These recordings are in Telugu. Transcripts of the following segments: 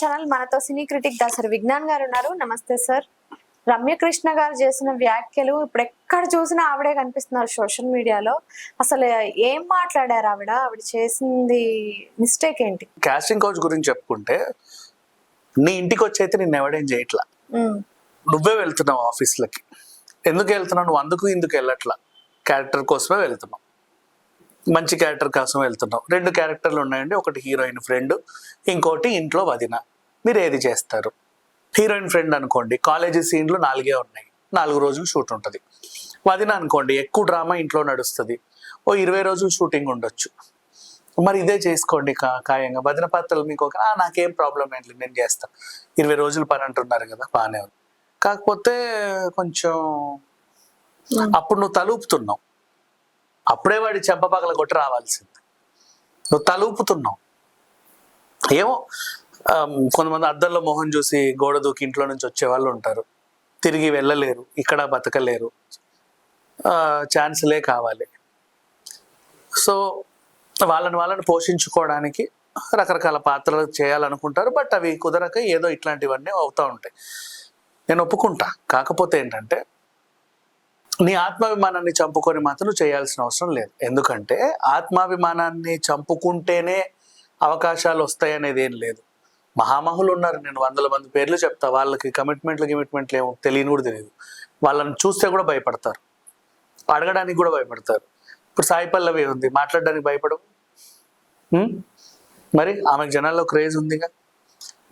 ఛానల్. మనతో సినీ క్రిటిక్ దాసరి విజ్ఞాన్ గారు ఉన్నారు. నమస్తే సార్. రమ్యకృష్ణ గారు చేసిన వ్యాఖ్యలు ఇప్పుడు ఎక్కడ చూసినా ఆవిడే కనిపిస్తున్నారు సోషల్ మీడియాలో. అసలు ఏం మాట్లాడారు ఆవిడ? ఆవిడ చేసింది మిస్టేక్ ఏంటి? కాస్టింగ్ కౌచ్ గురించి చెప్పుకుంటే నీ ఇంటికి వచ్చి అయితే నేను ఎవడేం చేయట్లా? నువ్వే వెళ్తున్నావు ఆఫీస్లకి. ఎందుకు వెళ్తున్నావు? నువ్వు అందుకు ఇందుకు వెళ్ళట్లా? క్యారెక్టర్ కోసమే వెళ్తున్నావు. మంచి క్యారెక్టర్ కోసం వెళ్తున్నావు రెండు క్యారెక్టర్లు ఉన్నాయండి. ఒకటి హీరోయిన్ ఫ్రెండ్ ఇంకోటి ఇంట్లో వదిన. మీరు ఏది చేస్తారు? హీరోయిన్ ఫ్రెండ్ అనుకోండి కాలేజీ సీన్లు నాలుగే ఉన్నాయి. నాలుగు రోజులు షూట్ ఉంటుంది. వదిన అనుకోండి ఎక్కువ డ్రామా ఇంట్లో నడుస్తుంది. ఓ ఇరవై రోజులు షూటింగ్ ఉండొచ్చు. మరి ఇదే చేసుకోండి కా- ఖాయంగా. వదిన పాత్రలు మీకు ఒక "ఆ, నాకేం ప్రాబ్లం ఏంటి? నేను చేస్తా. ఇరవై రోజులు పని అంటున్నారు కదా బాగానే ఉంది. కాకపోతే కొంచెం అప్పుడు నువ్వు తలుపుతున్నావు. అప్పుడే వాడి చెంపపగల కొట్టి రావాల్సింది. నువ్వు తలుపుతున్నావు. ఏమో కొంతమంది అద్దంలో మొహం చూసి గోడ దూకి ఇంట్లో నుంచి వచ్చే వాళ్ళు ఉంటారు. తిరిగి వెళ్ళలేరు ఇక్కడ బతకలేరు. ఛాన్స్లే ఛాన్సులే కావాలి. సో వాళ్ళని వాళ్ళని పోషించుకోవడానికి రకరకాల పాత్రలు చేయాలనుకుంటారు బట్ అవి కుదరక ఏదో ఇట్లాంటివన్నీ అవుతూ ఉంటాయి. నేను ఒప్పుకుంటా. కాకపోతే ఏంటంటే నీ ఆత్మాభిమానాన్ని చంపుకొని మాత్రం చేయాల్సిన అవసరం లేదు. ఎందుకంటే ఆత్మాభిమానాన్ని చంపుకుంటేనే అవకాశాలు వస్తాయి అనేది ఏం లేదు. మహామహులు ఉన్నారు. నేను వందల మంది పేర్లు చెప్తా. వాళ్ళకి కమిట్మెంట్లు గిమిట్మెంట్లు ఏమో తెలియని కూడా తెలియదు. వాళ్ళని చూస్తే కూడా భయపడతారు. అడగడానికి కూడా భయపడతారు. ఇప్పుడు సాయి పల్లవి ఉంది. మాట్లాడడానికి భయపడవు. మరి ఆమెకు జనాల్లో క్రేజ్ ఉందిగా?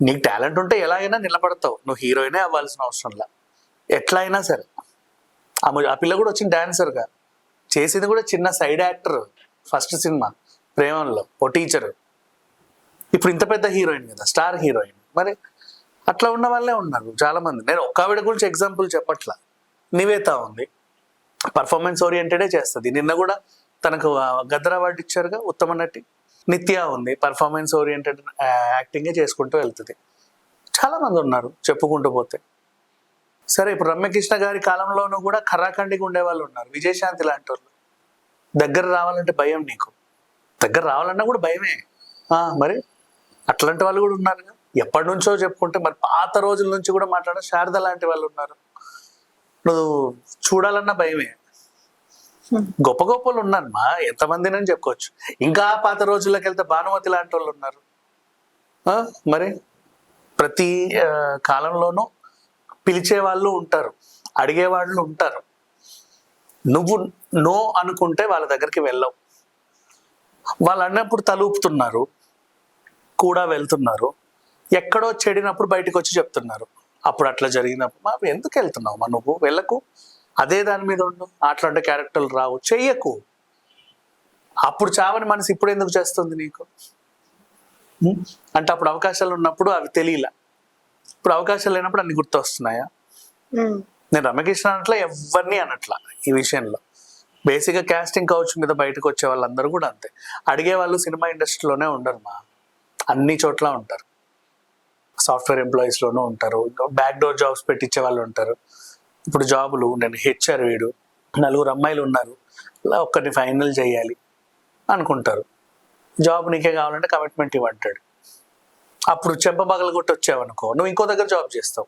నీకు టాలెంట్ ఉంటే ఎలా అయినా నిలబడతావు. నువ్వు హీరోయినే అవ్వాల్సిన అవసరంలా ఎట్లా అయినా సరే. ఆ పిల్ల కూడా వచ్చిన డాన్సర్గా చేసింది కూడా చిన్న సైడ్ యాక్టర్ ఫస్ట్ సినిమా ప్రేమంలో ఓ టీచర్ ఇప్పుడు ఇంత పెద్ద హీరోయిన్ కదా స్టార్ హీరోయిన్ మరి అట్లా ఉన్న వాళ్ళే ఉన్నారు చాలామంది. నేను ఒక్క ఆవిడ గురించి ఎగ్జాంపుల్ చెప్పట్లా. నివేత ఉంది. పర్ఫార్మెన్స్ ఓరియంటెడే చేస్తుంది. నిన్న కూడా తనకు గద్దర్ అవార్డు ఇచ్చారుగా ఉత్తమ నటి. నిత్య ఉంది. పర్ఫార్మెన్స్ ఓరియంటెడ్ యాక్టింగే చేసుకుంటూ వెళ్తుంది. చాలా మంది ఉన్నారు చెప్పుకుంటూ పోతే. సరే ఇప్పుడు రమ్యకృష్ణ గారి కాలంలోనూ కూడా ఖరాఖండిగా ఉండే వాళ్ళు ఉన్నారు. విజయశాంతి లాంటి వాళ్ళు. దగ్గర రావాలంటే భయం నీకు. దగ్గర రావాలన్నా కూడా భయమే. మరి? అట్లాంటి వాళ్ళు కూడా ఉన్నారు ఎప్పటి నుంచో చెప్పుకుంటే మరి పాత రోజుల నుంచి కూడా మాట్లాడే శారద లాంటి వాళ్ళు ఉన్నారు. నువ్వు చూడాలన్నా భయమే. గొప్ప గొప్ప వాళ్ళు ఉన్నారు మా. ఎంతమందినని చెప్పుకోవచ్చు. ఇంకా పాత రోజుల్లోకి వెళ్తే భానుమతి లాంటి వాళ్ళు ఉన్నారు. మరి? ప్రతి కాలంలోనూ పిలిచే వాళ్ళు ఉంటారు అడిగే వాళ్ళు ఉంటారు. నువ్వు నో అనుకుంటే వాళ్ళ దగ్గరికి వెళ్ళవు. వాళ్ళు అన్నప్పుడు తలూపుతున్నారు కూడా వెళ్తున్నారు. ఎక్కడో చెడినప్పుడు బయటకు వచ్చి చెప్తున్నారు. అప్పుడు అట్లా జరిగినప్పుడు మా ఎందుకు వెళ్తున్నావు? మా నువ్వు వెళ్ళకు. అదే దాని మీద ఉండు. అట్లాంటి క్యారెక్టర్లు రావు. చెయ్యకు. అప్పుడు చావని మనసు ఇప్పుడు ఎందుకు చేస్తుంది నీకు? అంటే అప్పుడు అవకాశాలు ఉన్నప్పుడు అవి తెలియలా. ఇప్పుడు అవకాశాలు లేనప్పుడు అన్ని గుర్తొస్తున్నాయా? ఉమ్, నేను రమకృష్ణ అనట్లా ఎవరిని అనట్లా ఈ విషయంలో. బేసిక్గా కాస్టింగ్ కౌచ్ మీద బయటకు వచ్చే వాళ్ళందరూ కూడా అంతే. అడిగే వాళ్ళు సినిమా ఇండస్ట్రీలోనే ఉండరు మా. అన్ని చోట్ల ఉంటారు. సాఫ్ట్వేర్ ఎంప్లాయీస్లోనూ ఉంటారు. బ్యాక్ డోర్ జాబ్స్ పెట్టించే వాళ్ళు ఉంటారు. ఇప్పుడు జాబులు నేను హెచ్ఆర్ వీడు నలుగురు అమ్మాయిలు ఉన్నారు. ఇలా ఒక్కరిని ఫైనల్ చేయాలి అనుకుంటారు. జాబ్ నీకే కావాలంటే కమిట్మెంట్ ఇవ్వంటాడు. అప్పుడు చెంప పగల కొట్టి వచ్చావనుకో నువ్వు ఇంకో దగ్గర జాబ్ చేస్తావు.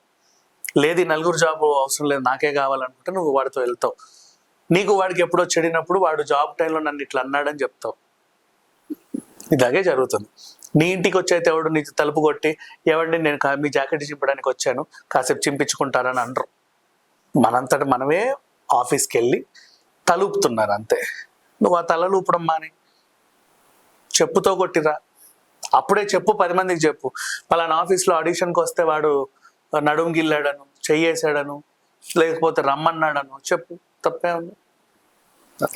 లేదు ఈ నలుగురు జాబ్ అవసరం లేదు నాకే కావాలనుకుంటే నువ్వు వాడితో వెళ్తావు. నీకు వాడికి ఎప్పుడో చెడినప్పుడు వాడు జాబ్ టైంలో నన్ను ఇట్లా అన్నాడని చెప్తావు. ఇలాగే జరుగుతుంది. నీ ఇంటికి వచ్చైతే ఎవడు నీకు తలుపు కొట్టి ఎవరిని నేను మీ జాకెట్ చింపడానికి వచ్చాను కాసేపు చింపించుకుంటారని అనరు. మనంతట మనమే ఆఫీస్కి వెళ్ళి తలుపుతున్నారు అంతే. నువ్వు ఆ తలలూపడం మాని. చెప్పుతో కొట్టిరా. అప్పుడే చెప్పు పది మందికి చెప్పు. పలానా ఆఫీస్లో ఆడిషన్కి వస్తే వాడు నడుము గిల్లాడను చెయ్యేసాడను లేకపోతే రమ్మన్నాడను చెప్పు. తప్పే ఉంది. అదే